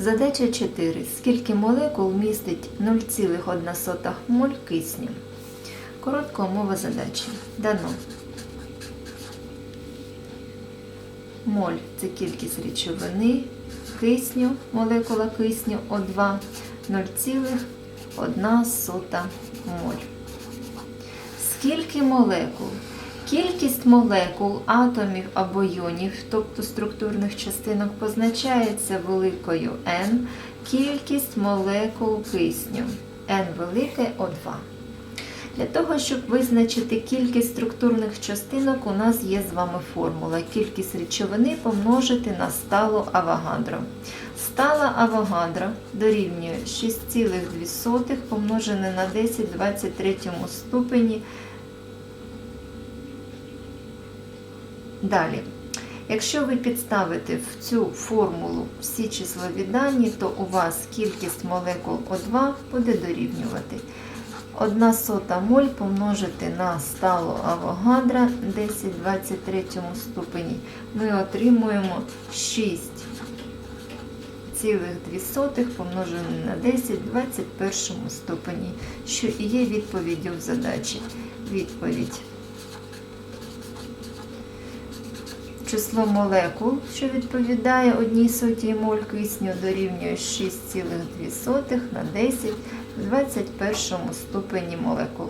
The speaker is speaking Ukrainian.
Задача 4. Скільки молекул містить 0,1 моль кисню? Коротка умова задачі. Дано. Моль це кількість речовини, кисню, молекула кисню О2 0,1 моль. Скільки молекул? Кількість молекул, атомів або йонів, тобто структурних частинок, позначається великою N, кількість молекул кисню. N велике О2. Для того, щоб визначити кількість структурних частинок, у нас є з вами формула. Кількість речовини помножити на сталу авогадро. Стала авогадро дорівнює 6,2 помножене на 10 в 23 ступені. Далі. Якщо ви підставите в цю формулу всі числові дані, то у вас кількість молекул О2 буде дорівнювати. 1 сота моль помножити на сталу авогадра 10 в 23 ступені. Ми отримуємо 6,2 помножене на 10 в 21 ступені, що і є відповіддю в задачі. Відповідь. Число молекул, що відповідає одній сотій моль кисню, дорівнює 6,2 на 10 в 21 ступені молекул.